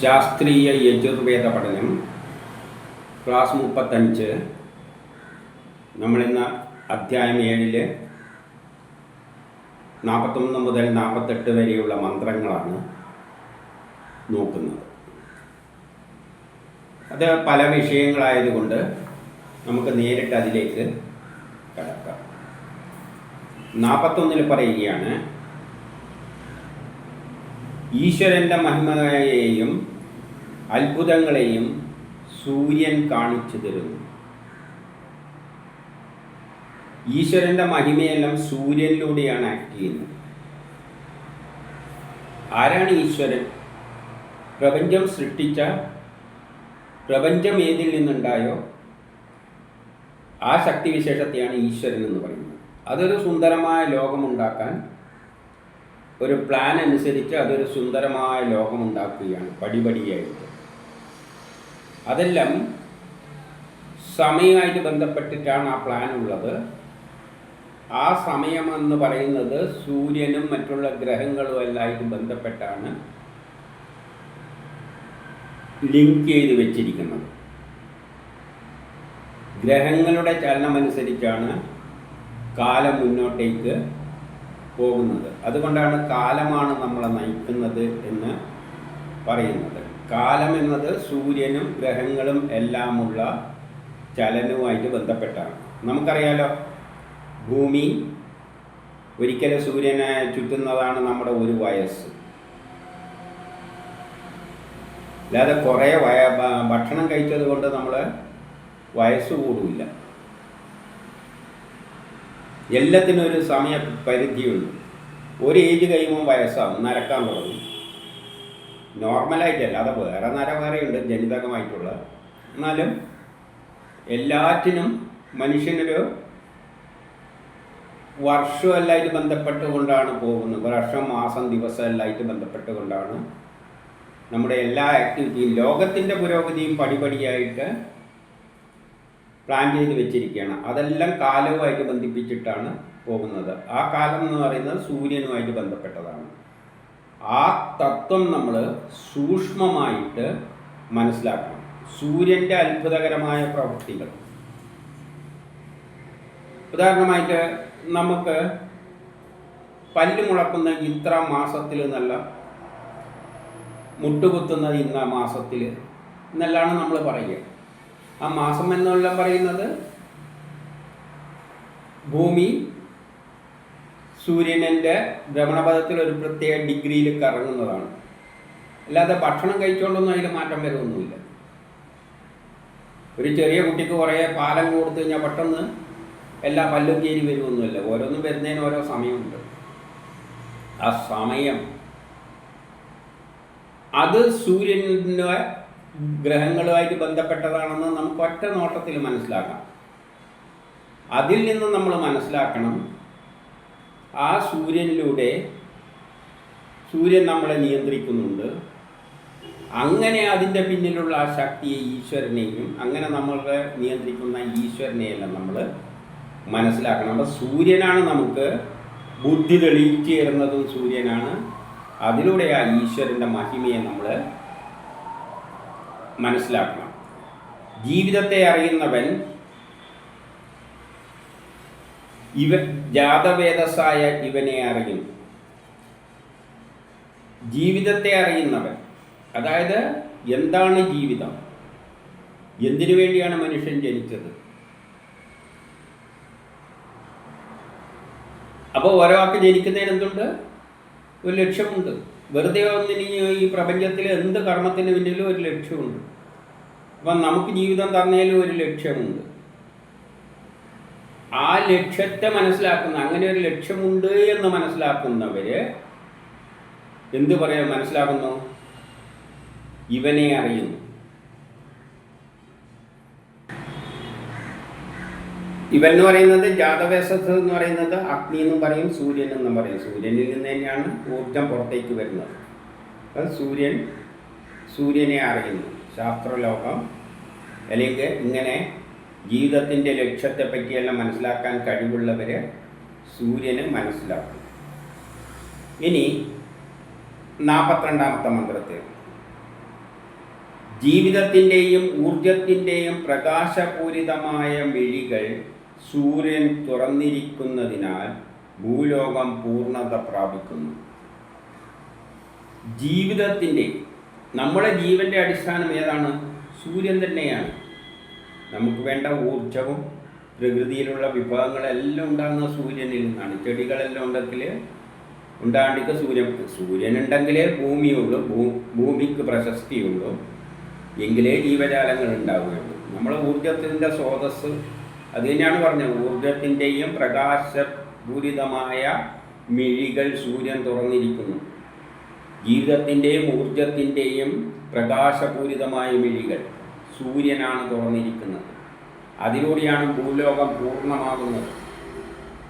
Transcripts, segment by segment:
ശാസ്ത്രീയ യജുർവേദ പഠനം ക്ലാസ് മുപ്പത്തഞ്ച്. നമ്മളിന്ന് അധ്യായം ഏഴിൽ നാൽപ്പത്തൊന്ന് മുതൽ നാൽപ്പത്തെട്ട് വരെയുള്ള മന്ത്രങ്ങളാണ് നോക്കുന്നത്. അത് പല വിഷയങ്ങളായതുകൊണ്ട് നമുക്ക് നേരിട്ട് അതിലേക്ക് കടക്കാം. നാൽപ്പത്തൊന്നിൽ പറയുകയാണ് ഈശ്വരന്റെ മഹിമയെയും അത്ഭുതങ്ങളെയും സൂര്യൻ കാണിച്ചു തരുന്നു. ഈശ്വരന്റെ മഹിമയെല്ലാം സൂര്യനിലൂടെയാണ് ആക്ട് ചെയ്യുന്നത്. ആരാണ് ഈശ്വരൻ? പ്രപഞ്ചം സൃഷ്ടിച്ച പ്രപഞ്ചം ഏതിൽ നിന്നുണ്ടായോ? ആ ശക്തിവിശേഷത്തെയാണ് ഈശ്വരൻ എന്ന് പറയുന്നത്. അതൊരു സുന്ദരമായ ലോകമുണ്ടാക്കാൻ ഒരു പ്ലാൻ അനുസരിച്ച് അതൊരു സുന്ദരമായ ലോകമുണ്ടാക്കുകയാണ് പടിപടിയായിട്ട്. അതെല്ലാം സമയമായിട്ട് ബന്ധപ്പെട്ടിട്ടാണ് ആ പ്ലാൻ ഉള്ളത്. ആ സമയം എന്ന് പറയുന്നത് സൂര്യനും മറ്റുള്ള ഗ്രഹങ്ങളും എല്ലായിട്ടും ബന്ധപ്പെട്ടാണ് ലിങ്ക് ചെയ്ത് വെച്ചിരിക്കുന്നത്. ഗ്രഹങ്ങളുടെ ചലനമനുസരിച്ചാണ് കാലം മുന്നോട്ടേക്ക് പോകുന്നത്. അതുകൊണ്ടാണ് കാലമാണ് നമ്മളെ നയിക്കുന്നത് എന്ന് പറയുന്നത്. കാലം എന്നത് സൂര്യനും ഗ്രഹങ്ങളും എല്ലാമുള്ള ചലനവുമായിട്ട് ബന്ധപ്പെട്ടാണ്. നമുക്കറിയാലോ ഭൂമി ഒരിക്കലും സൂര്യനെ ചുറ്റുന്നതാണ് നമ്മുടെ ഒരു വയസ്സ്. അല്ലാതെ കുറേ വയ ഭക്ഷണം കഴിച്ചത് കൊണ്ട് നമ്മൾ വയസ്സ് കൂടില്ല എല്ലാത്തിനും ഒരു സമയ പരിധിയുണ്ട്. ഒരു ഏജ് കഴിയുമ്പോൾ വയസ്സാവും നരക്കാൻ തുടങ്ങും. നോർമലായിട്ടല്ല അത് വേറെ നര വേറെയുണ്ട് ജനിതകമായിട്ടുള്ള. എന്നാലും എല്ലാറ്റിനും മനുഷ്യനൊരു വർഷമല്ലായിട്ട് ബന്ധപ്പെട്ടുകൊണ്ടാണ് പോകുന്നത്. വർഷം മാസം ദിവസം എല്ലായിട്ട് ബന്ധപ്പെട്ടുകൊണ്ടാണ് നമ്മുടെ എല്ലാ ആക്ടിവിറ്റിയും ലോകത്തിന്റെ പുരോഗതിയും പടിപടിയായിട്ട് പ്ലാൻ ചെയ്ത് വെച്ചിരിക്കുകയാണ്. അതെല്ലാം കാലവുമായിട്ട് ബന്ധിപ്പിച്ചിട്ടാണ് പോകുന്നത്. ആ കാലം എന്ന് പറയുന്നത് സൂര്യനുമായിട്ട് ബന്ധപ്പെട്ടതാണ്. ആ തത്വം നമ്മൾ സൂക്ഷ്മമായിട്ട് മനസ്സിലാക്കണം. സൂര്യന്റെ അത്ഭുതകരമായ പ്രവൃത്തികൾ. ഉദാഹരണമായിട്ട് നമുക്ക് പല്ല് മുളക്കുന്ന ഇത്ര മാസത്തിൽ എന്നല്ല മുട്ടുകുത്തുന്നത് ഇന്ന മാസത്തിൽ എന്നെല്ലാണ് നമ്മൾ പറയുക. ആ മാസം എന്നുള്ള പറയുന്നത് ഭൂമി സൂര്യനന്റെ ഭ്രമണപഥത്തിൽ ഒരു പ്രത്യേക ഡിഗ്രിയിൽ കറങ്ങുന്നതാണ്. അല്ലാതെ ഭക്ഷണം കഴിച്ചുകൊണ്ടൊന്നും അതിൽ മാറ്റം വരുമൊന്നുമില്ല ഒരു ചെറിയ കുട്ടിക്ക് കുറേ പാലം കൊടുത്തു കഴിഞ്ഞാൽ പെട്ടെന്ന് എല്ലാ പല്ലും കയറി വരുമൊന്നുമില്ല ഓരോന്നും വരുന്നതിന് ഓരോ സമയമുണ്ട്. ആ സമയം. അത് സൂര്യന്റെ ഗ്രഹങ്ങളുമായിട്ട് ബന്ധപ്പെട്ടതാണെന്ന് നമുക്ക് ഒറ്റ നോട്ടത്തിൽ മനസ്സിലാക്കാം. അതിൽ നിന്ന് നമ്മൾ മനസ്സിലാക്കണം ആ സൂര്യനിലൂടെ സൂര്യൻ നമ്മളെ നിയന്ത്രിക്കുന്നുണ്ട്. അങ്ങനെ അതിന്റെ പിന്നിലുള്ള ആ ശക്തിയെ ഈശ്വരനെയും അങ്ങനെ നമ്മളെ നിയന്ത്രിക്കുന്ന ഈശ്വരനെയെല്ലാം നമ്മൾ മനസ്സിലാക്കണം. അപ്പോൾ സൂര്യനാണ് നമുക്ക് ബുദ്ധി തെളിയിച്ചു തരുന്നതും സൂര്യനാണ്. അതിലൂടെ ആ ഈശ്വരന്റെ മഹിമയെ നമ്മൾ മനസ്സിലാക്കണം. ജീവിതത്തെ അറിയുന്നവൻ ഇവ ജാതവേദസായ ഇവനെ അറിയും. ജീവിതത്തെ അറിയുന്നവൻ. അതായത് എന്താണ് ജീവിതം? എന്തിനു വേണ്ടിയാണ് മനുഷ്യൻ ജനിച്ചത്? അപ്പോൾ ഒരാൾക്ക് ജനിക്കുന്നതിന് എന്തുണ്ട്? ഒരു ലക്ഷ്യമുണ്ട്. വെറുതെ ഒന്നിന് ഈ പ്രപഞ്ചത്തിൽ എന്ത് കർമ്മത്തിന് പിന്നിലും ഒരു ലക്ഷ്യമുണ്ട്. അപ്പം നമുക്ക് ജീവിതം തന്നതിലും ഒരു ലക്ഷ്യമുണ്ട്. ആ ലക്ഷ്യത്തെ മനസ്സിലാക്കുന്ന അങ്ങനെ ഒരു ലക്ഷ്യമുണ്ട് എന്ന് മനസ്സിലാക്കുന്നവര് എന്ത് പറയാൻ മനസ്സിലാക്കുന്നു? ഇവനെ അറിയുന്നു. ഇവൻ എന്ന് പറയുന്നത് ജാതവേശത്ത് എന്ന് പറയുന്നത് അഗ്നി എന്നും പറയും സൂര്യൻ എന്നും പറയും. സൂര്യനിൽ നിന്ന് തന്നെയാണ് ഊർജം പുറത്തേക്ക് വരുന്നത്. അത് സൂര്യൻ സൂര്യനെ അറിയുന്നു. ശാസ്ത്രലോകം അല്ലെങ്കിൽ ഇങ്ങനെ ജീവിതത്തിന്റെ ലക്ഷ്യത്തെ പറ്റിയെല്ലാം മനസ്സിലാക്കാൻ കഴിവുള്ളവർ സൂര്യനെ മനസ്സിലാക്കും. ഇനി നാൽപ്പത്തിരണ്ടാമത്തെ മന്ത്രത്തിൽ. ജീവിതത്തിന്റെയും ഊർജത്തിന്റെയും പ്രകാശപൂരിതമായ മിഴികൾ സൂര്യൻ തുറന്നിരിക്കുന്നതിനാൽ ഭൂലോകം പൂർണത പ്രാപിക്കുന്നു. ജീവിതത്തിന്റെ നമ്മുടെ ജീവന്റെ അടിസ്ഥാനം ഏതാണ്? സൂര്യൻ തന്നെയാണ്. നമുക്ക് വേണ്ട ഊർജവും പ്രകൃതിയിലുള്ള വിഭവങ്ങളെല്ലാം ഉണ്ടാകുന്ന സൂര്യനിൽ നിന്നാണ്. ചെടികളെല്ലാം ഉണ്ടെങ്കിൽ ഉണ്ടാണ്ടിക്ക് സൂര്യൻ. സൂര്യനുണ്ടെങ്കിലേ ഭൂമിയുള്ളൂ. ഭൂ ഭൂമിക്ക് പ്രശസ്തിയുള്ളൂ. എങ്കിലേ ജീവജാലങ്ങൾ ഉണ്ടാവുകയുള്ളൂ. നമ്മളെ ഊർജത്തിന്റെ സ്രോതസ് അത് തന്നെയാണ് പറഞ്ഞത്. ഊർജത്തിന്റെയും പ്രകാശപൂരിതമായ മിഴികൾ സൂര്യൻ തുറന്നിരിക്കുന്നു. ജീവിതത്തിന്റെയും ഊർജത്തിന്റെയും പ്രകാശപൂരിതമായ മിഴികൾ. സൂര്യനാണ് തുറന്നിരിക്കുന്നത്. അതിലൂടെയാണ് ഭൂലോകം പൂർണമാകുന്നത്.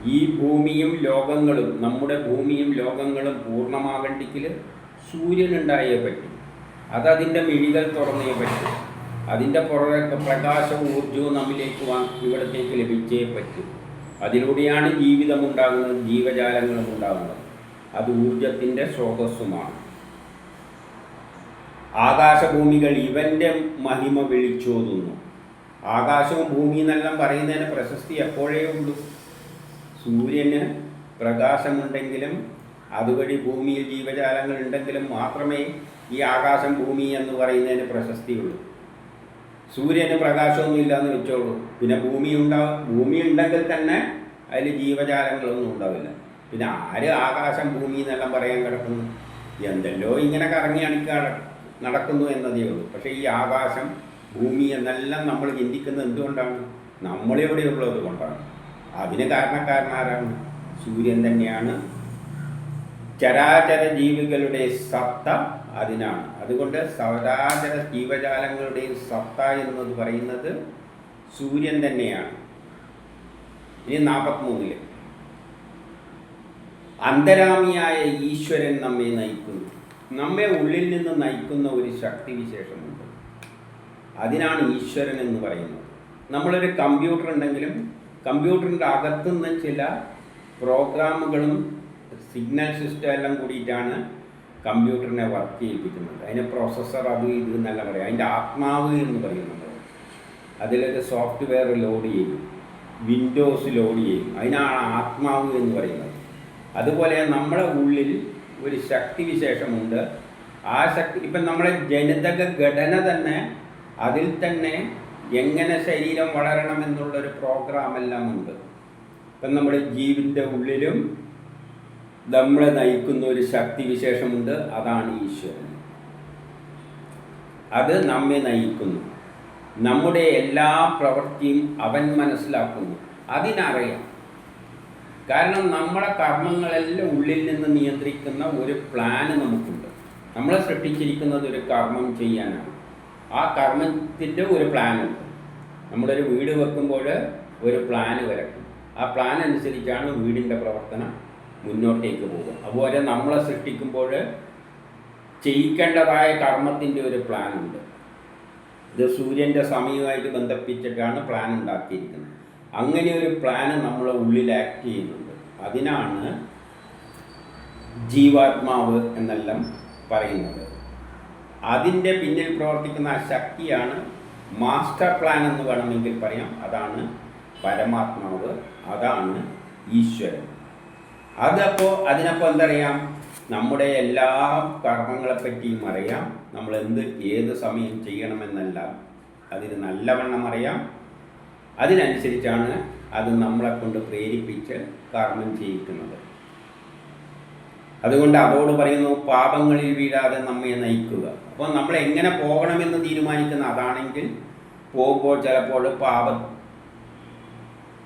ഈ ഭൂമിയും ലോകങ്ങളും നമ്മുടെ ഭൂമിയും ലോകങ്ങളും പൂർണമാകണ്ടെങ്കിൽ സൂര്യനുണ്ടായേ പറ്റും. അതതിന്റെ മിഴികൾ തുറന്നേ പറ്റും. അതിന്റെ പുറകെ പ്രകാശവും ഊർജവും നമ്മിലേക്ക് ഇവിടത്തേക്ക് ലഭിച്ചേ പറ്റും. അതിലൂടെയാണ് ജീവിതമുണ്ടാകുന്നത് ജീവജാലങ്ങളും ഉണ്ടാകുന്നത്. അത് ഊർജത്തിന്റെ സ്രോതസ്സുമാണ്. ആകാശഭൂമികൾ ഇവന്റെ മഹിമ വിളിച്ചോതുന്നു ആകാശവും ഭൂമി എന്നെല്ലാം പറയുന്നതിന് പ്രശസ്തി എപ്പോഴേ ഉള്ളൂ? സൂര്യന് പ്രകാശമുണ്ടെങ്കിലും അതുവഴി ഭൂമിയിൽ ജീവജാലങ്ങൾ ഉണ്ടെങ്കിലും മാത്രമേ ഈ ആകാശം ഭൂമി എന്ന് പറയുന്നതിന് പ്രശസ്തിയുള്ളൂ. സൂര്യന് പ്രകാശമൊന്നും ഇല്ലയെന്ന് വെച്ചോളൂ. പിന്നെ ഭൂമി ഉണ്ടാവും ഭൂമി ഉണ്ടെങ്കിൽ തന്നെ അതിൽ ജീവജാലങ്ങളൊന്നും ഉണ്ടാവില്ല. പിന്നെ ആര് ആകാശം ഭൂമി എന്നെല്ലാം പറയാൻ കിടക്കുന്നു? എന്തെല്ലോ ഇങ്ങനെ കറങ്ങി അണിക്ക നടക്കുന്നു എന്നതേ ഉള്ളൂ. പക്ഷേ ഈ ആകാശം ഭൂമി എന്നെല്ലാം നമ്മൾ ചിന്തിക്കുന്നത് എന്തുകൊണ്ടാണ്? നമ്മളെവിടെയുള്ളത് കൊണ്ടാണ്. അതിന് കാരണക്കാരനാരാണ്? സൂര്യൻ തന്നെയാണ്. ചരാചര ജീവികളുടെ സത്ത അതിനാണ്. അതുകൊണ്ട് ചരാചര ജീവജാലങ്ങളുടെ സത്ത എന്നത് പറയുന്നത് സൂര്യൻ തന്നെയാണ്. ഇനി നാൽപ്പത്തിമൂന്നിൽ. അന്തരാമിയായ ഈശ്വരൻ നമ്മെ നയിക്കുന്നു. നമ്മെ ഉള്ളിൽ നിന്ന് നയിക്കുന്ന ഒരു ശക്തി വിശേഷമുണ്ട് അതിനാണ് ഈശ്വരൻ എന്ന് പറയുന്നത്. നമ്മളൊരു കമ്പ്യൂട്ടർ ഉണ്ടെങ്കിലും കമ്പ്യൂട്ടറിന്റെ അകത്തുനിന്ന് ചില പ്രോഗ്രാമുകളും സിഗ്നൽ സിസ്റ്റം എല്ലാം കൂടിയിട്ടാണ് കമ്പ്യൂട്ടറിനെ വർക്ക് ചെയ്യിപ്പിക്കുന്നത്. അതിന് പ്രോസസ്സർ അത് ഇത് എന്നല്ല പറയാം അതിന്റെ ആത്മാവ് എന്ന് പറയുന്നത്. അതിലൊരു സോഫ്റ്റ്വെയർ ലോഡ് ചെയ്യും. വിൻഡോസ് ലോഡ് ചെയ്യും. അതിനാണ് ആത്മാവ് എന്ന് പറയുന്നത്. അതുപോലെ നമ്മുടെ ഉള്ളിൽ ഒരു ശക്തി വിശേഷമുണ്ട്. ആ ശക്തി ഇപ്പം നമ്മളെ ജനിതക ഘടന തന്നെ അതിൽ തന്നെ എങ്ങനെ ശരീരം വളരണമെന്നുള്ളൊരു പ്രോഗ്രാം എല്ലാം ഉണ്ട്. ഇപ്പം നമ്മുടെ ജീവിന്റെ ഉള്ളിലും നമ്മളെ നയിക്കുന്ന ഒരു ശക്തി വിശേഷമുണ്ട് അതാണ് ഈശ്വരൻ. അത് നമ്മെ നയിക്കുന്നു. നമ്മുടെ എല്ലാ പ്രവൃത്തിയും അവൻ മനസ്സിലാക്കുന്നു. അതിനറിയാം കാരണം നമ്മുടെ കർമ്മങ്ങളെല്ലാം ഉള്ളിൽ നിന്ന് നിയന്ത്രിക്കുന്ന ഒരു പ്ലാന് നമുക്കുണ്ട്. നമ്മളെ സൃഷ്ടിച്ചിരിക്കുന്നത് ഒരു കർമ്മം ചെയ്യാനാണ്. ആ കർമ്മത്തിന്റെ ഒരു പ്ലാനുണ്ട് നമ്മളൊരു വീട് വെക്കുമ്പോൾ ഒരു പ്ലാന് വരക്കും ആ പ്ലാൻ അനുസരിച്ചാണ് വീടിന്റെ പ്രവർത്തനം മുന്നോട്ടേക്ക് പോകുക. അതുപോലെ നമ്മളെ സൃഷ്ടിക്കുമ്പോൾ ചെയ്യിക്കേണ്ടതായ കർമ്മത്തിന്റെ ഒരു പ്ലാനുണ്ട് ഇത് സൂര്യന്റെ സമയമായിട്ട് ബന്ധിപ്പിച്ചിട്ടാണ് പ്ലാൻ ഉണ്ടാക്കിയിരിക്കുന്നത്. അങ്ങനെ ഒരു പ്ലാന് നമ്മളെ ഉള്ളിൽ ആക്ട് ചെയ്യുന്നുണ്ട്. അതിനാണ് ജീവാത്മാവ് എന്നെല്ലാം പറയുന്നത്. അതിന്റെ പിന്നിൽ പ്രവർത്തിക്കുന്ന ആ ശക്തിയാണ് മാസ്റ്റർ പ്ലാൻ എന്ന് വേണമെങ്കിൽ പറയാം. അതാണ് പരമാത്മാവ്. അതാണ് ഈശ്വരൻ. അതപ്പോൾ അതിനപ്പോൾ എന്തറിയാം? നമ്മുടെ എല്ലാ കർമ്മങ്ങളെപ്പറ്റിയും അറിയാം. നമ്മൾ എന്ത് ഏത് സമയം ചെയ്യണമെന്നെല്ലാം. അതിന് നല്ലവണ്ണം അറിയാം. അതിനനുസരിച്ചാണ് അത് നമ്മളെ കൊണ്ട് പ്രേരിപ്പിച്ച് കർമ്മം ചെയ്യിക്കുന്നത്. അതുകൊണ്ട് അതോട് പറയുന്നു പാപങ്ങളിൽ വീഴാതെ നമ്മെ നയിക്കുക. അപ്പോൾ നമ്മൾ എങ്ങനെ പോകണമെന്ന് തീരുമാനിക്കുന്ന അതാണെങ്കിൽ പോകുമ്പോൾ ചിലപ്പോൾ പാപ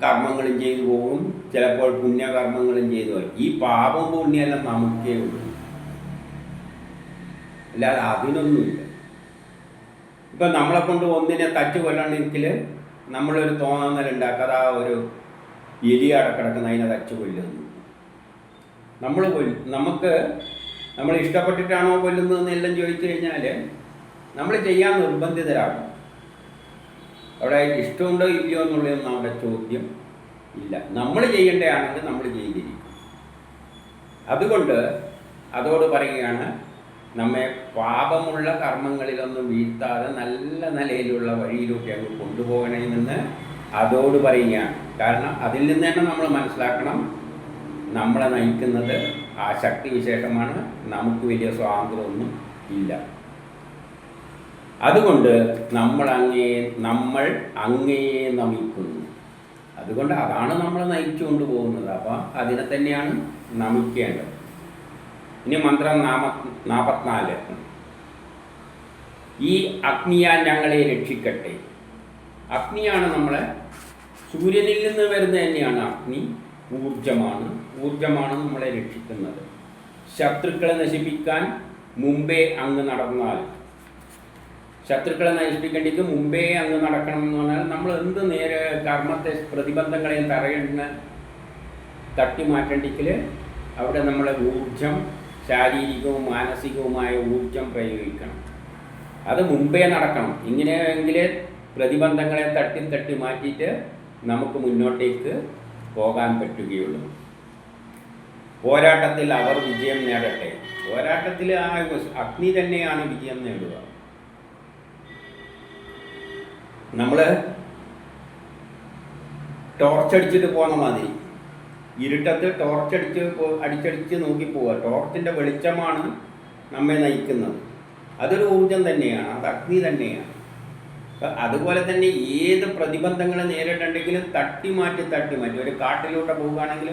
കർമ്മങ്ങളും ചെയ്തു പോകും ചിലപ്പോൾ പുണ്യകർമ്മങ്ങളും ചെയ്തു പോകും. ഈ പാപം പുണ്യമെല്ലാം നമുക്കേ ഉള്ളൂ. അല്ലാതെ അതിനൊന്നുമില്ല. ഇപ്പം നമ്മളെ കൊണ്ട് ഒന്നിനെ തച്ചു കൊല്ലണമെങ്കിൽ നമ്മളൊരു ഉണ്ടാക്കാതെ ആ ഒരു എലി അടക്കിടക്കുന്ന അതിനെ തച്ചു കൊല്ലുന്നു. നമ്മൾ കൊല്ലും നമുക്ക് നമ്മൾ ഇഷ്ടപ്പെട്ടിട്ടാണോ കൊല്ലുന്നതെന്ന് എല്ലാം ചോദിച്ചു കഴിഞ്ഞാൽ നമ്മൾ ചെയ്യാൻ നിർബന്ധിതരാകും. അവിടെ ഇഷ്ടമുണ്ടോ ഇല്ലയോ എന്നുള്ളതൊന്നും അവിടെ ചോദ്യം ഇല്ല. നമ്മൾ ചെയ്യേണ്ടതാണെങ്കിൽ നമ്മൾ ചെയ്തിരിക്കും. അതുകൊണ്ട് അതോട് പറയുകയാണ് നമ്മെ പാപമുള്ള കർമ്മങ്ങളിലൊന്നും വീഴ്ത്താതെ നല്ല നിലയിലുള്ള വഴിയിലൂടെ അങ്ങ് കൊണ്ടുപോകണമെന്ന് അതോട് പറയുകയാണ്. കാരണം അതിൽ നിന്ന് തന്നെ നമ്മൾ മനസ്സിലാക്കണം നമ്മളെ നയിക്കുന്നത് ആ ശക്തി വിശേഷമാണ്. നമുക്ക് വലിയ സ്വാതന്ത്ര്യമൊന്നും ഇല്ല. അതുകൊണ്ട് നമ്മൾ അങ്ങേ നമ്മൾ അങ്ങയെ നമിക്കുന്നു. അതുകൊണ്ട് അതാണ് നമ്മൾ നയിച്ചു കൊണ്ടുപോകുന്നത് അപ്പം അതിനെ തന്നെയാണ് നമിക്കേണ്ടത്. ഇനി മന്ത്രം നാമ നാൽപ്പത്തിനാല് ഈ അഗ്നിയാൽ ഞങ്ങളെ രക്ഷിക്കട്ടെ. അഗ്നിയാണ് നമ്മളെ സൂര്യനിൽ നിന്ന് വരുന്ന തന്നെയാണ് അഗ്നി ഊർജമാണ് ഊർജമാണ് നമ്മളെ രക്ഷിക്കുന്നത്. ശത്രുക്കളെ നശിപ്പിക്കാൻ മുമ്പേ അങ്ങ് നടന്നാൽ ശത്രുക്കളെ നശിപ്പിക്കേണ്ടിക്ക് മുമ്പേ അങ്ങ് നടക്കണം എന്ന് പറഞ്ഞാൽ നമ്മൾ എന്ത് നേരെ കർമ്മത്തെ പ്രതിബന്ധങ്ങളെയും തറയുന്ന തട്ടി മാറ്റേണ്ടിക്കൽ അവിടെ നമ്മളെ ഊർജം ശാരീരികവും മാനസികവുമായ ഊർജം പ്രയോഗിക്കണം. അത് മുമ്പേ നടക്കണം. ഇങ്ങനെയെങ്കിൽ പ്രതിബന്ധങ്ങളെ തട്ടി തട്ടി മാറ്റിയിട്ട് നമുക്ക് മുന്നോട്ടേക്ക് പോകാൻ പറ്റുകയുള്ളൂ. പോരാട്ടത്തിൽ അവർ വിജയം നേടട്ടെ. പോരാട്ടത്തിൽ ആ അഗ്നി തന്നെയാണ് വിജയം നേടുക. നമ്മൾ ടോർച്ചടിച്ചിട്ട് പോകുന്ന മാതിരി. ഇരുട്ടത്ത് ടോർച്ച് അടിച്ച് അടിച്ചടിച്ച് നോക്കി പോവുക. ടോർച്ചിന്റെ വെളിച്ചമാണ് നമ്മെ നയിക്കുന്നത്. അതൊരു ഊർജം തന്നെയാണ് അത് അഗ്നി തന്നെയാണ്. അതുപോലെ തന്നെ ഏത് പ്രതിബന്ധങ്ങളെ നേരിട്ടുണ്ടെങ്കിലും തട്ടി മാറ്റി തട്ടി മാറ്റി. ഒരു കാട്ടിലൂടെ പോവുകയാണെങ്കിൽ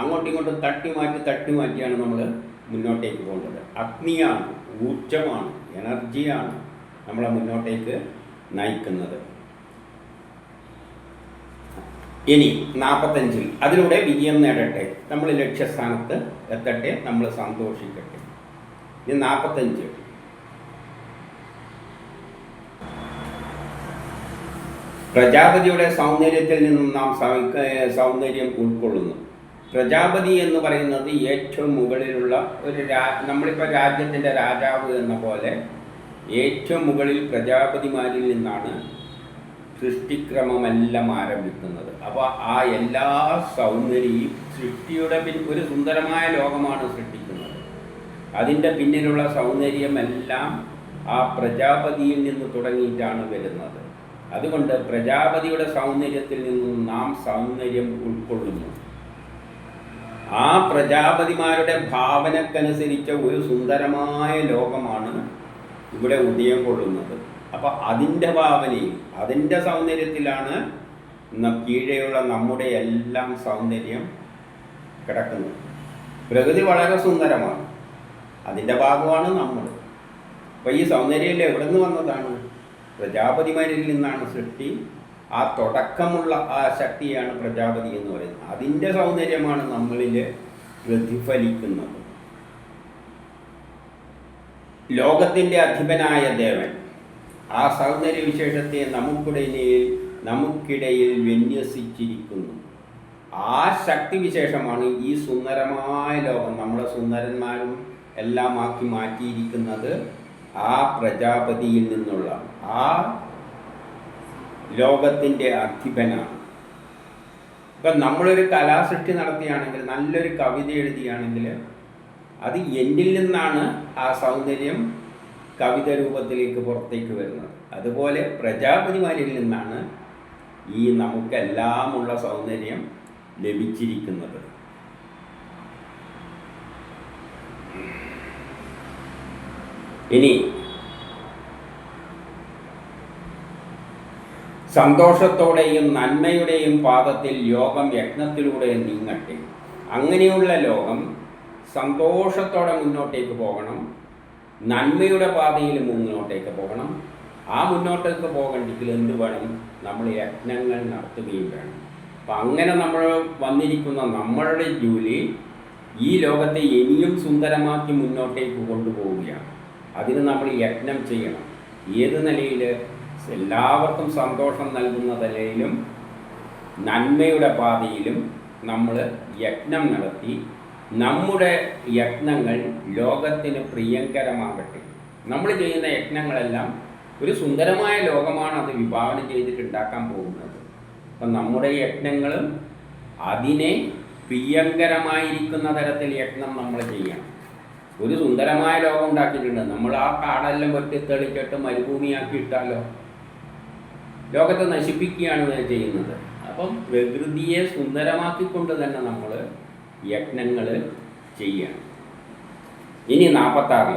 അങ്ങോട്ടും ഇങ്ങോട്ടും തട്ടി മാറ്റി തട്ടി മാറ്റിയാണ് നമ്മൾ മുന്നോട്ടേക്ക് പോകേണ്ടത്. അഗ്നിയാണ് ഊർജമാണ് എനർജിയാണ് നമ്മളെ മുന്നോട്ടേക്ക് നയിക്കുന്നത്. ഇനി നാൽപ്പത്തഞ്ചിൽ അതിലൂടെ വിജയം നേടട്ടെ. നമ്മൾ ലക്ഷ്യസ്ഥാനത്ത് എത്തട്ടെ നമ്മൾ സന്തോഷിക്കട്ടെ. ഇനി നാൽപ്പത്തഞ്ച് പ്രജാപതിയുടെ സൗന്ദര്യത്തിൽ നിന്നും നാം സൗന്ദര്യം ഉൾക്കൊള്ളുന്നു. പ്രജാപതി എന്ന് പറയുന്നത് ഏറ്റവും മുകളിലുള്ള ഒരു രാ നമ്മളിപ്പോൾ രാജ്യത്തിന്റെ രാജാവ് എന്ന പോലെ ഏറ്റവും മുകളിൽ പ്രജാപതിമാരിൽ നിന്നാണ് സൃഷ്ടിക്രമമെല്ലാം ആരംഭിക്കുന്നത്. അപ്പോൾ ആ എല്ലാ സൗന്ദര്യവും സൃഷ്ടിയുടെ പിൻ ഒരു സുന്ദരമായ ലോകമാണ് സൃഷ്ടിക്കുന്നത്. അതിന്റെ പിന്നിലുള്ള സൗന്ദര്യമെല്ലാം ആ പ്രജാപതിയിൽ നിന്ന് തുടങ്ങിയിട്ടാണ് വരുന്നത്. അതുകൊണ്ട് പ്രജാപതിയുടെ സൗന്ദര്യത്തിൽ നിന്നും നാം സൗന്ദര്യം ഉൾക്കൊള്ളുന്നു. ആ പ്രജാപതിമാരുടെ ഭാവനക്കനുസരിച്ച ഒരു സുന്ദരമായ ലോകമാണ് ഇവിടെ ഉദയം കൊള്ളുന്നത്. അപ്പോൾ അതിന്റെ ഭാവനയിൽ അതിന്റെ സൗന്ദര്യത്തിലാണ് കീഴെയുള്ള നമ്മുടെ എല്ലാം സൗന്ദര്യം കിടക്കുന്നത്. പ്രകൃതി വളരെ സുന്ദരമാണ്. അതിന്റെ ഭാഗമാണ് നമ്മൾ അപ്പോൾ ഈ സൗന്ദര്യം എവിടെ നിന്ന് വന്നതാണ്? പ്രജാപതിമാരിൽ നിന്നാണ് സൃഷ്ടി. ആ തുടക്കമുള്ള ആ ശക്തിയാണ് പ്രജാപതി എന്ന് പറയുന്നത്. അതിന്റെ സൗന്ദര്യമാണ് നമ്മളിൽ പ്രതിഫലിക്കുന്നത്. ലോകത്തിന്റെ അധിപനായ ദേവൻ. ആ സൗന്ദര്യ വിശേഷത്തെ നമുക്കിടയിൽ നമുക്കിടയിൽ വിന്യസിച്ചിരിക്കുന്നു. ആ ശക്തി വിശേഷമാണ് ഈ സുന്ദരമായ ലോകം നമ്മളെ സുന്ദരന്മാരും എല്ലാം ആക്കി മാറ്റിയിരിക്കുന്നത് ആ പ്രജാപതിയിൽ നിന്നുള്ള ആ ലോകത്തിന്റെ അധിപനാണ്. ഇപ്പം നമ്മളൊരു കലാസൃഷ്ടി നടത്തുകയാണെങ്കിൽ നല്ലൊരു കവിത എഴുതിയാണെങ്കിൽ അത് എന്നിൽ നിന്നാണ് ആ സൗന്ദര്യം കവിത രൂപത്തിലേക്ക് പുറത്തേക്ക് വരുന്നത്. അതുപോലെ പ്രജാപതിമാരിൽ നിന്നാണ് ഈ നമുക്കെല്ലാമുള്ള സൗന്ദര്യം ലഭിച്ചിരിക്കുന്നത്. ഇനി സന്തോഷത്തോടെയും നന്മയുടെയും പാദത്തിൽ യോഗം യജ്ഞത്തിലൂടെ നീങ്ങട്ടെ. അങ്ങനെയുള്ള ലോകം സന്തോഷത്തോടെ മുന്നോട്ടേക്ക് പോകണം. നന്മയുടെ പാതയിൽ മുന്നോട്ടേക്ക് പോകണം. ആ മുന്നോട്ടേക്ക് പോകണ്ടെങ്കിൽ എന്ത് വേണം? നമ്മൾ യജ്ഞങ്ങൾ നടത്തുകയും വേണം. അപ്പം അങ്ങനെ നമ്മൾ വന്നിരിക്കുന്ന നമ്മളുടെ ജോലി ഈ ലോകത്തെ ഇനിയും സുന്ദരമാക്കി മുന്നോട്ടേക്ക് കൊണ്ടുപോവുകയാണ്. അതിന് നമ്മൾ യജ്ഞം ചെയ്യണം. ഏത് നിലയിൽ? എല്ലാവർക്കും സന്തോഷം നൽകുന്ന നിലയിലും നന്മയുടെ പാതയിലും നമ്മൾ യജ്ഞം നടത്തി നമ്മുടെ യത്നങ്ങൾ ലോകത്തിന് പ്രിയങ്കരമാകട്ടെ. നമ്മൾ ചെയ്യുന്ന യത്നങ്ങളെല്ലാം ഒരു സുന്ദരമായ ലോകമാണ് അത് വിഭാവനം ചെയ്തിട്ട് ഉണ്ടാക്കാൻ പോകുന്നത്. അപ്പം നമ്മുടെ യത്നങ്ങളും അതിനെ പ്രിയങ്കരമായിരിക്കുന്ന തരത്തിൽ യത്നം നമ്മൾ ചെയ്യണം. ഒരു സുന്ദരമായ ലോകം ഉണ്ടാക്കിയിട്ടുണ്ട്. നമ്മൾ ആ കാടെല്ലാം വെട്ടി തെളിച്ചിട്ട് മരുഭൂമിയാക്കി ഇട്ടാലോ? ലോകത്തെ നശിപ്പിക്കുകയാണ് ചെയ്യുന്നത്. അപ്പം പ്രകൃതിയെ സുന്ദരമാക്കിക്കൊണ്ട് തന്നെ നമ്മൾ യജ്ഞങ്ങൾ ചെയ്യണം. ഇനി നാൽപ്പത്താറ്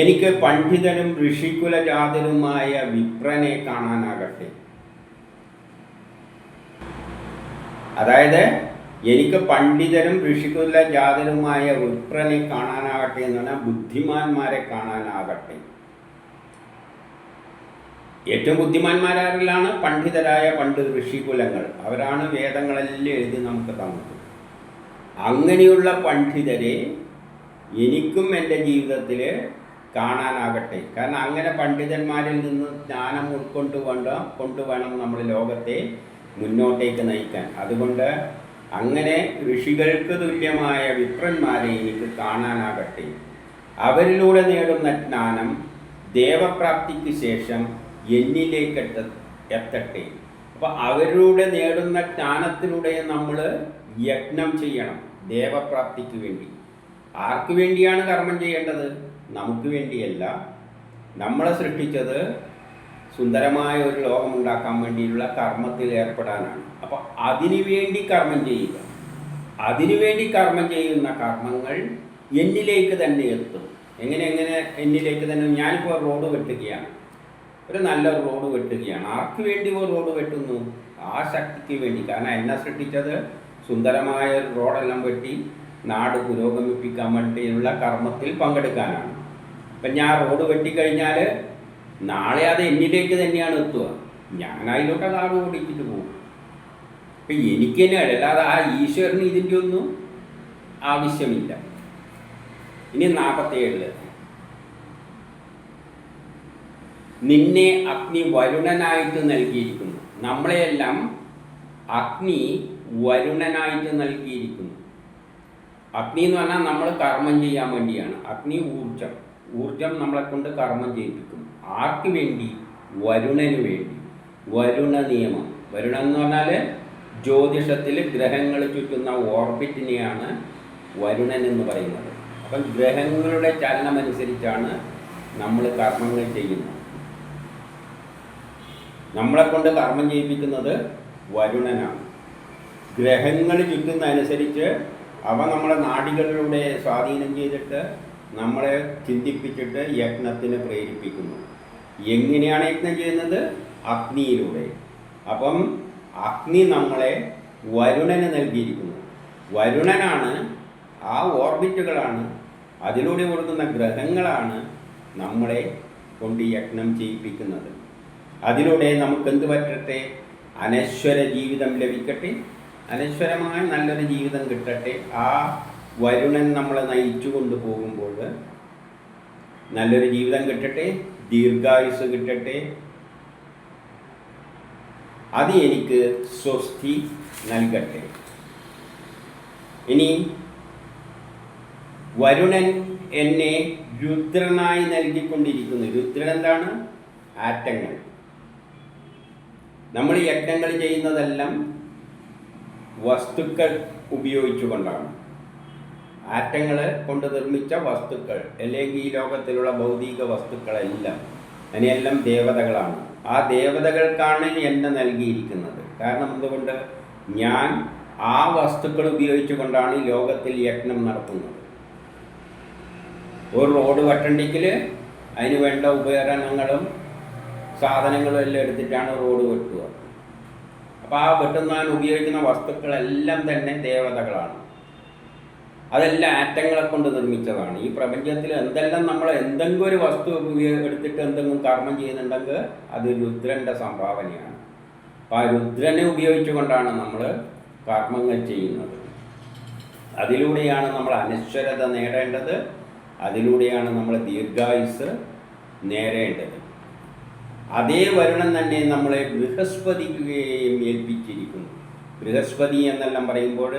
എനിക്ക് പണ്ഡിതനും ഋഷികുലജാതനുമായ വിപ്രനെ കാണാനാകട്ടെ. അതായത് എനിക്ക് പണ്ഡിതരും ഋഷികുലജാതനുമായ വിപ്രനെ കാണാനാകട്ടെ എന്ന് പറഞ്ഞാൽ ബുദ്ധിമാന്മാരെ കാണാനാകട്ടെ. ഏറ്റവും ബുദ്ധിമാന്മാരാരിലാണ് പണ്ഡിതരായ പണ്ട് ഋഷികുലങ്ങൾ. അവരാണ് വേദങ്ങളെല്ലാം എഴുതി നമുക്ക് തന്നത്. അങ്ങനെയുള്ള പണ്ഡിതരെ എനിക്കും എന്റെ ജീവിതത്തിൽ കാണാനാകട്ടെ. കാരണം അങ്ങനെ പണ്ഡിതന്മാരിൽ നിന്ന് ജ്ഞാനം ഉൾക്കൊണ്ട് വേണ്ട കൊണ്ടുവേണം നമ്മൾ ലോകത്തെ മുന്നോട്ടേക്ക് നയിക്കാൻ. അതുകൊണ്ട് അങ്ങനെ ഋഷികൾക്ക് തുല്യമായ വിപ്രന്മാരെ എനിക്ക് കാണാനാകട്ടെ. അവരിലൂടെ നേടുന്ന ജ്ഞാനം ദേവപ്രാപ്തിക്ക് ശേഷം എന്നിലേക്ക് എത്ത എത്തട്ടെ. അപ്പോൾ അവരിലൂടെ നേടുന്ന ജ്ഞാനത്തിലൂടെ നമ്മൾ യജ്ഞം ചെയ്യണം ദേവപ്രാപ്തിക്ക് വേണ്ടി. ആർക്ക് വേണ്ടിയാണ് കർമ്മം ചെയ്യേണ്ടത്? നമുക്ക് വേണ്ടിയല്ല. നമ്മളെ സൃഷ്ടിച്ചത് സുന്ദരമായ ഒരു ലോകം ഉണ്ടാക്കാൻ വേണ്ടിയുള്ള കർമ്മത്തിൽ ഏർപ്പെടാനാണ്. അപ്പോൾ അതിനു വേണ്ടി കർമ്മം ചെയ്യുക. അതിനു വേണ്ടി കർമ്മം ചെയ്യുന്ന കർമ്മങ്ങൾ എന്നിലേക്ക് തന്നെ എത്തും. എങ്ങനെ എങ്ങനെ എന്നിലേക്ക് തന്നെ? ഞാനിപ്പോൾ റോഡ് വെട്ടുകയാണ്. ഒരു നല്ല റോഡ് വെട്ടുകയാണ്. ആർക്ക് വേണ്ടി ഒരു റോഡ് വെട്ടുന്നു? ആ ശക്തിക്ക് വേണ്ടി. കാരണം എന്നെ സൃഷ്ടിച്ചത്? സുന്ദരമായ ഒരു റോഡെല്ലാം വെട്ടി നാട് പുരോഗമിപ്പിക്കാൻ വേണ്ടിയുള്ള കർമ്മത്തിൽ പങ്കെടുക്കാനാണ്. അപ്പം ഞാൻ റോഡ് വെട്ടിക്കഴിഞ്ഞാൽ നാളെ അത് എന്നിലേക്ക് തന്നെയാണ് എത്തുക. ഞാൻ അതിലോട്ട് നാട് ഓടിച്ചിട്ട് പോകും. അപ്പം എനിക്ക് തന്നെ അല്ലാതെ ആ ഈശ്വരന് ഇതിന്റെ ഒന്നും ആവശ്യമില്ല. ഇനി നാൽപ്പത്തേഴിൽ നിന്നെ അഗ്നി വരുണനായിട്ട് നൽകിയിരിക്കുന്നു. നമ്മളെയെല്ലാം അഗ്നി വരുണനായിട്ട് നൽകിയിരിക്കുന്നു. അഗ്നി എന്ന് പറഞ്ഞാൽ നമ്മൾ കർമ്മം ചെയ്യാൻ വേണ്ടിയാണ്. അഗ്നി ഊർജം. ഊർജം നമ്മളെ കൊണ്ട് കർമ്മം ചെയ്യിപ്പിക്കും. ആർക്ക് വേണ്ടി? വരുണന് വേണ്ടി. വരുണ നിയമം. വരുണ എന്ന് പറഞ്ഞാൽ ജ്യോതിഷത്തിൽ ഗ്രഹങ്ങൾ ചുറ്റുന്ന ഓർബിറ്റിനെയാണ് വരുണൻ എന്ന് പറയുന്നത്. അപ്പം ഗ്രഹങ്ങളുടെ ചലനമനുസരിച്ചാണ് നമ്മൾ കർമ്മങ്ങൾ ചെയ്യുന്നത്. നമ്മളെ കൊണ്ട് കർമ്മം ചെയ്യിപ്പിക്കുന്നത് വരുണനാണ്. ഗ്രഹങ്ങൾ ചുറ്റുന്നതനുസരിച്ച് അവ നമ്മളെ നാടികളിലൂടെ സ്വാധീനം ചെയ്തിട്ട് നമ്മളെ ചിന്തിപ്പിച്ചിട്ട് യജ്ഞത്തിന് പ്രേരിപ്പിക്കുന്നു. എങ്ങനെയാണ് യജ്ഞം ചെയ്യുന്നത്? അഗ്നിയിലൂടെ. അപ്പം അഗ്നി നമ്മളെ വരുണന് നൽകിയിരിക്കുന്നു. വരുണനാണ് ആ ഓർബിറ്റുകളാണ് അതിലൂടെ കൊടുക്കുന്ന ഗ്രഹങ്ങളാണ് നമ്മളെ കൊണ്ട് യജ്ഞം ചെയ്യിപ്പിക്കുന്നത്. അതിലൂടെ നമുക്ക് എന്ത് പറ്റട്ടെ? അനശ്വര ജീവിതം ലഭിക്കട്ടെ. അനശ്വരമായ നല്ലൊരു ജീവിതം കിട്ടട്ടെ. ആ വരുണൻ നമ്മളെ നയിച്ചു കൊണ്ടുപോകുമ്പോൾ നല്ലൊരു ജീവിതം കിട്ടട്ടെ. ദീർഘായുസ് കിട്ടട്ടെ. അത് എനിക്ക് സ്വസ്തി നൽകട്ടെ. ഇനി വരുണൻ എന്നെ രുദ്രനായി നൽകിക്കൊണ്ടിരിക്കുന്നു. രുദ്രൻ എന്താണ്? ആറ്റങ്ങൾ. നമ്മൾ യജ്ഞങ്ങൾ ചെയ്യുന്നതെല്ലാം വസ്തുക്കൾ ഉപയോഗിച്ചുകൊണ്ടാണ്. ആറ്റങ്ങൾ കൊണ്ട് നിർമ്മിച്ച വസ്തുക്കൾ അല്ലെങ്കിൽ ഈ ലോകത്തിലുള്ള ഭൗതിക വസ്തുക്കളെല്ലാം അതിനെല്ലാം ദേവതകളാണ്. ആ ദേവതകൾക്കാണ് എന്നെ നൽകിയിരിക്കുന്നത്. കാരണം എന്തുകൊണ്ട്? ഞാൻ ആ വസ്തുക്കൾ ഉപയോഗിച്ചുകൊണ്ടാണ് ലോകത്തിൽ യജ്ഞം നടത്തുന്നത്. ഒരു റോഡ് വെട്ടണ്ടെങ്കിൽ അതിന് വേണ്ട ഉപകരണങ്ങളും സാധനങ്ങളും എല്ലാം എടുത്തിട്ടാണ് റോഡ് വെട്ടുക. അപ്പോൾ ആ വെട്ടുന്നതിന് ഉപയോഗിക്കുന്ന വസ്തുക്കളെല്ലാം തന്നെ ദേവതകളാണ്. അതെല്ലാം ആറ്റങ്ങളെ കൊണ്ട് നിർമ്മിച്ചതാണ്. ഈ പ്രപഞ്ചത്തിൽ എന്തെല്ലാം നമ്മൾ എന്തെങ്കിലും ഒരു വസ്തു ഉപയോഗപ്പെടുത്തിട്ട് എന്തെങ്കിലും കർമ്മം ചെയ്യുന്നുണ്ടെങ്കിൽ അത് രുദ്രന്റെ സംഭാവനയാണ്. അപ്പോൾ ആ രുദ്രനെ ഉപയോഗിച്ചുകൊണ്ടാണ് നമ്മൾ കർമ്മങ്ങൾ ചെയ്യുന്നത്. അതിലൂടെയാണ് നമ്മൾ അനശ്വരത നേടേണ്ടത്. അതിലൂടെയാണ് നമ്മൾ ദീർഘായുസ് നേടേണ്ടത്. അതേ വരുണം തന്നെ നമ്മളെ ബൃഹസ്പതിക്കുകയും ഏൽപ്പിച്ചിരിക്കുന്നു. ബൃഹസ്പതി എന്നെല്ലാം പറയുമ്പോൾ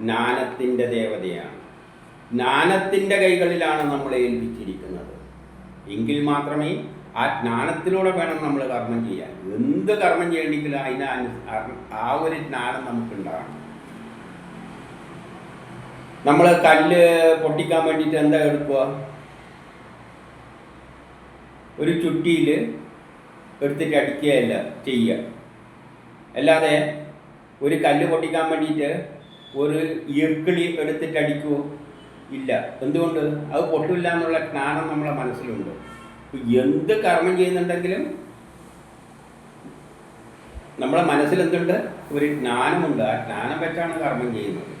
ജ്ഞാനത്തിന്റെ ദേവതയാണ്. ജ്ഞാനത്തിന്റെ കൈകളിലാണ് നമ്മളെ ഏൽപ്പിച്ചിരിക്കുന്നത്. എങ്കിൽ മാത്രമേ ആ ജ്ഞാനത്തിലൂടെ വേണം നമ്മൾ കർമ്മം ചെയ്യാൻ. എന്ത് കർമ്മം ചെയ്യണമെങ്കിലും അതിന് ആ- ഒരു ജ്ഞാനം നമുക്കുണ്ടാകണം. നമ്മൾ കല്ല് പൊട്ടിക്കാൻ വേണ്ടിയിട്ട് എന്താ എടുക്കുക? ഒരു ചുറ്റിയിൽ എടുത്തിട്ട് അടിക്കുകയല്ല ചെയ്യുക. അല്ലാതെ ഒരു കല്ല് പൊട്ടിക്കാൻ വേണ്ടിയിട്ട് ഒരു ഈർക്കിളി എടുത്തിട്ട് അടിക്കുമോ ഇല്ല. എന്തുകൊണ്ട്? അത് പൊട്ടില്ല എന്നുള്ള ജ്ഞാനം നമ്മളെ മനസ്സിലുണ്ട്. എന്ത് കർമ്മം ചെയ്യുന്നുണ്ടെങ്കിലും നമ്മളെ മനസ്സിൽ എന്തുണ്ട്? ഒരു ജ്ഞാനമുണ്ട്. ആ ജ്ഞാനം വെച്ചാണ് കർമ്മം ചെയ്യുന്നത്.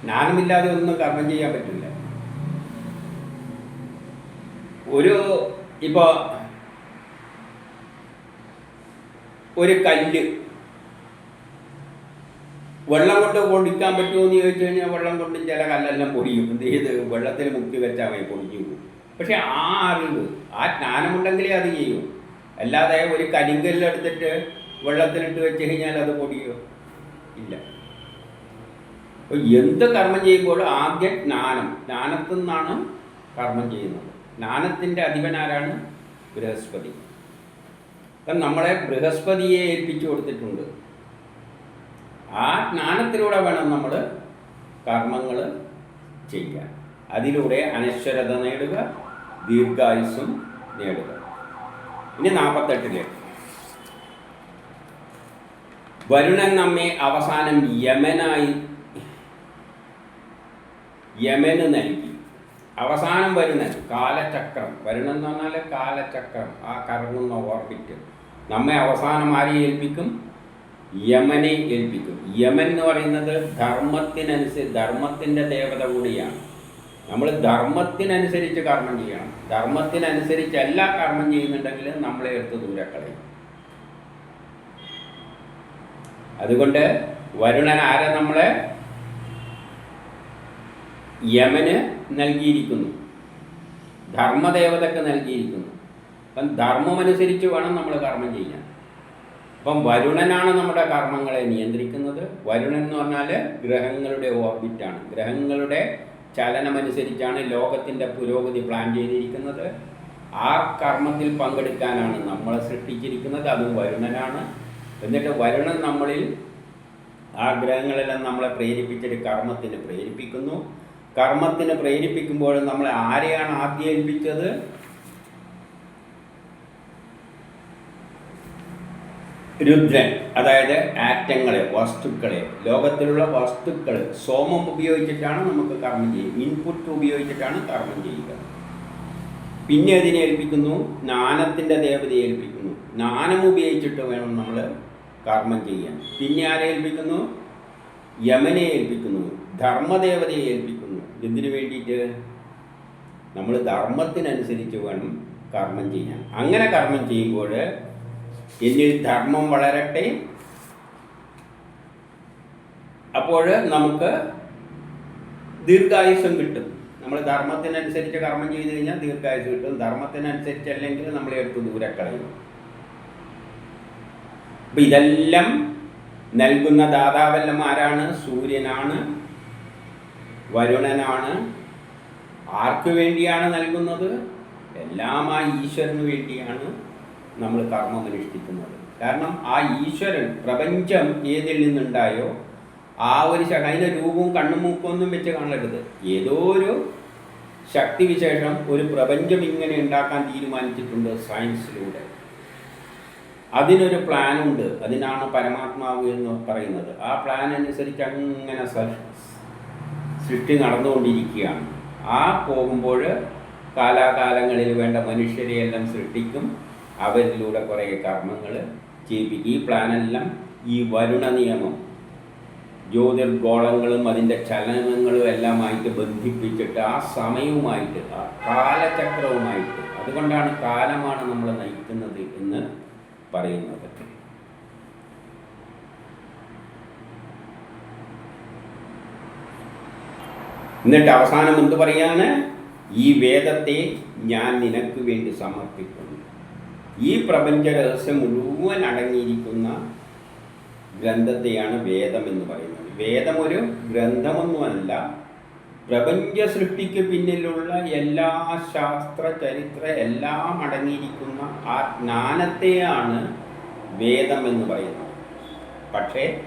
ജ്ഞാനമില്ലാതെ ഒന്നും കർമ്മം ചെയ്യാൻ പറ്റില്ല. ഒരു ഇപ്പൊ ഒരു കല്ല്. വെള്ളം കൊണ്ട് പൊടിക്കാൻ പറ്റുമോ എന്ന് ചോദിച്ചു കഴിഞ്ഞാൽ വെള്ളം കൊണ്ട് ചില കല്ലെല്ലാം പൊടിയും. എന്ത് ചെയ്ത്? വെള്ളത്തിൽ മുക്കി വെച്ചാൽ മതി പൊടിഞ്ഞു പോകും. പക്ഷെ ആ അറിവ് ആ ജ്ഞാനമുണ്ടെങ്കിലേ അത് ചെയ്യും. അല്ലാതെ ഒരു കരിങ്കല്ലെടുത്തിട്ട് വെള്ളത്തിലിട്ട് വെച്ച് കഴിഞ്ഞാൽ അത് പൊടിയോ? ഇല്ല. എന്ത് കർമ്മം ചെയ്യുമ്പോഴും ആദ്യം ജ്ഞാനം ജ്ഞാനത്തിൽ നിന്നാണ് കർമ്മം ചെയ്യുന്നത്. ജ്ഞാനത്തിന്റെ അധിപനാരാണ് ബൃഹസ്പതി. അപ്പം നമ്മളെ ബൃഹസ്പതിയെ ഏൽപ്പിച്ചു കൊടുത്തിട്ടുണ്ട്. ആ ജ്ഞാനത്തിലൂടെ വേണം നമ്മൾ കർമ്മങ്ങൾ ചെയ്യാൻ. അതിലൂടെ അനശ്വരത നേടുക ദീർഘായുസ്സും നേടുക. ഇനി നാൽപ്പത്തെട്ടിൽ വരുണൻ നമ്മെ അവസാനം യമനായി യമന് നൽകി. അവസാനം വരുണൻ കാലചക്രം. വരുണൻ എന്ന് പറഞ്ഞാൽ കാലചക്രം ആ കറങ്ങുന്ന ഓർബിറ്റ്. നമ്മെ അവസാനം ആരെ ഏൽപ്പിക്കും? യമനെ ഏൽപ്പിക്കും. യമൻ എന്ന് പറയുന്നത് ധർമ്മത്തിനനുസരിച്ച് ധർമ്മത്തിന്റെ ദേവത കൂടിയാണ്. നമ്മൾ ധർമ്മത്തിനനുസരിച്ച് കർമ്മം ചെയ്യണം. ധർമ്മത്തിനനുസരിച്ചല്ല കർമ്മം ചെയ്യുന്നുണ്ടെങ്കിൽ നമ്മളെ എടുത്ത് ദൂരെ കളയും അതുകൊണ്ട് വരുണൻ ആരെ നമ്മളെ? യമന് നൽകിയിരിക്കുന്നു. ധർമ്മദേവതക്ക് നൽകിയിരിക്കുന്നു. അപ്പം ധർമ്മമനുസരിച്ച് വേണം നമ്മൾ കർമ്മം ചെയ്യാൻ. അപ്പം വരുണനാണ് നമ്മുടെ കർമ്മങ്ങളെ നിയന്ത്രിക്കുന്നത്. വരുണൻ എന്ന് പറഞ്ഞാൽ ഗ്രഹങ്ങളുടെ ഓർബിറ്റാണ് ഗ്രഹങ്ങളുടെ ചലനമനുസരിച്ചാണ് ലോകത്തിന്റെ പുരോഗതി പ്ലാൻ ചെയ്തിരിക്കുന്നത്. ആ കർമ്മത്തിൽ പങ്കെടുക്കാനാണ് നമ്മളെ സൃഷ്ടിച്ചിരിക്കുന്നത്. അതും വരുണനാണ്. എന്നിട്ട് വരുണൻ നമ്മളിൽ ആ ഗ്രഹങ്ങളെല്ലാം നമ്മളെ പ്രേരിപ്പിച്ചിട്ട് കർമ്മത്തിന് പ്രേരിപ്പിക്കുന്നു. കർമ്മത്തിന് പ്രേരിപ്പിക്കുമ്പോൾ നമ്മളെ ആരെയാണ് ആദ്യം ഏൽപ്പിച്ചത്? രുദ്രൻ അതായത് ആറ്റങ്ങളെ വസ്തുക്കളെ. ലോകത്തിലുള്ള വസ്തുക്കൾ സോമം ഉപയോഗിച്ചിട്ടാണ് നമുക്ക് കർമ്മം ചെയ്യുക. ഇൻപുട്ട് ഉപയോഗിച്ചിട്ടാണ് കർമ്മം ചെയ്യുക. പിന്നെ അതിനെ ഏൽപ്പിക്കുന്നു നാനത്തിന്റെ ദേവതയെ ഏൽപ്പിക്കുന്നു. നാനം ഉപയോഗിച്ചിട്ട് വേണം നമ്മൾ കർമ്മം ചെയ്യാൻ. പിന്നെ ആരെ ഏൽപ്പിക്കുന്നു? യമനെ ഏൽപ്പിക്കുന്നു ധർമ്മദേവതയെ ഏൽപ്പിക്കുന്നു. എന്തിനു വേണ്ടിയിട്ട്? നമ്മൾ ധർമ്മത്തിനനുസരിച്ച് വേണം കർമ്മം ചെയ്യാൻ. അങ്ങനെ കർമ്മം ചെയ്യുമ്പോൾ എന്നിൽ ധർമ്മം വളരട്ടെ. അപ്പോൾ നമുക്ക് ദീർഘായുസം കിട്ടും. നമ്മൾ ധർമ്മത്തിനനുസരിച്ച് കർമ്മം ചെയ്തു കഴിഞ്ഞാൽ ദീർഘായുസം കിട്ടും. ധർമ്മത്തിനനുസരിച്ചല്ലെങ്കിൽ നമ്മളെ എടുത്ത് ദൂരെ കളയും. അപ്പം ഇതെല്ലാം നൽകുന്ന ദാതാവെല്ലാം ആരാണ്? സൂര്യനാണ്. വരുണനാണ്. ആർക്ക് വേണ്ടിയാണ് നൽകുന്നത്? എല്ലാം ആ ഈശ്വരന് വേണ്ടിയാണ്. നമ്മൾ കർമ്മം അനുഷ്ഠിക്കുന്നത്. കാരണം ആ ഈശ്വരൻ പ്രപഞ്ചം ഏതിൽ നിന്നുണ്ടായോ ആ ഒരു അതിന്റെ രൂപവും കണ്ണും മൂക്കും ഒന്നും വെച്ച് കാണരുത്. ഏതോ ഒരു ശക്തിവിശേഷം ഒരു പ്രപഞ്ചം ഇങ്ങനെ ഉണ്ടാക്കാൻ തീരുമാനിച്ചിട്ടുണ്ട് സയൻസിലൂടെ. അതിനൊരു പ്ലാനുണ്ട്. അതിനാണ് പരമാത്മാവ് എന്ന് പറയുന്നത്. ആ പ്ലാൻ അനുസരിച്ച് അങ്ങനെ സൃഷ്ടി നടന്നുകൊണ്ടിരിക്കുകയാണ്. ആ പോകുമ്പോൾ കാലാകാലങ്ങളിൽ വേണ്ട മനുഷ്യരെയെല്ലാം സൃഷ്ടിക്കും. അവരിലൂടെ കുറേ കർമ്മങ്ങൾ ചെയ്യിപ്പിക്കും. ഈ പ്ലാനെല്ലാം ഈ വരുണ നിയമം ജ്യോതിർഗോളങ്ങളും അതിന്റെ ചലനങ്ങളും എല്ലാമായിട്ട് ബന്ധിപ്പിച്ചിട്ട് ആ സമയവുമായിട്ട് ആ കാലചക്രവുമായിട്ട് അതുകൊണ്ടാണ് കാലമാണ് നമ്മൾ നയിക്കുന്നത് എന്ന് പറയുന്നത്. എന്നിട്ട് അവസാനം എന്ത് പറയാണ്? ഈ വേദത്തെ ഞാൻ നിനക്ക് വേണ്ടി സമർപ്പിക്കുന്നു. ഈ പ്രപഞ്ച രഹസ്യം മുഴുവൻ അടങ്ങിയിരിക്കുന്ന ഗ്രന്ഥത്തെയാണ് വേദം എന്ന് പറയുന്നത്. വേദം ഒരു ഗ്രന്ഥമൊന്നുമല്ല. പ്രപഞ്ച സൃഷ്ടിക്ക് പിന്നിലുള്ള എല്ലാ ശാസ്ത്ര ചരിത്ര എല്ലാം അടങ്ങിയിരിക്കുന്ന ആ ജ്ഞാനത്തെയാണ് വേദം എന്ന് പറയുന്നത്. പക്ഷേ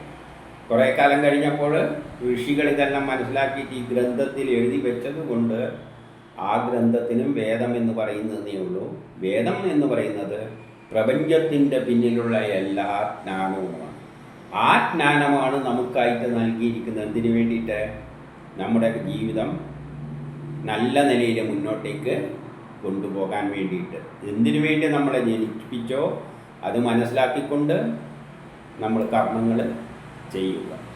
കുറേ കാലം കഴിഞ്ഞപ്പോൾ ഋഷികൾ ഇതെല്ലാം മനസ്സിലാക്കിയിട്ട് ഈ ഗ്രന്ഥത്തിൽ എഴുതി വെച്ചത് കൊണ്ട് ആ ഗ്രന്ഥത്തിനും വേദം എന്ന് പറയുന്നതേ ഉള്ളൂ. വേദം എന്ന് പറയുന്നത് പ്രപഞ്ചത്തിന്റെ പിന്നിലുള്ള എല്ലാ ജ്ഞാനവുമാണ്. ആ ജ്ഞാനമാണ് നമുക്കായിട്ട് നൽകിയിരിക്കുന്നത്. എന്തിനു വേണ്ടിയിട്ട്? നമ്മുടെ ജീവിതം നല്ല നിലയിൽ മുന്നോട്ടേക്ക് കൊണ്ടുപോകാൻ വേണ്ടിയിട്ട്. എന്തിനു വേണ്ടി നമ്മളെ ജനിപ്പിച്ചോ അത് മനസ്സിലാക്കിക്കൊണ്ട് നമ്മൾ കർമ്മങ്ങൾ ചെയ്യുക.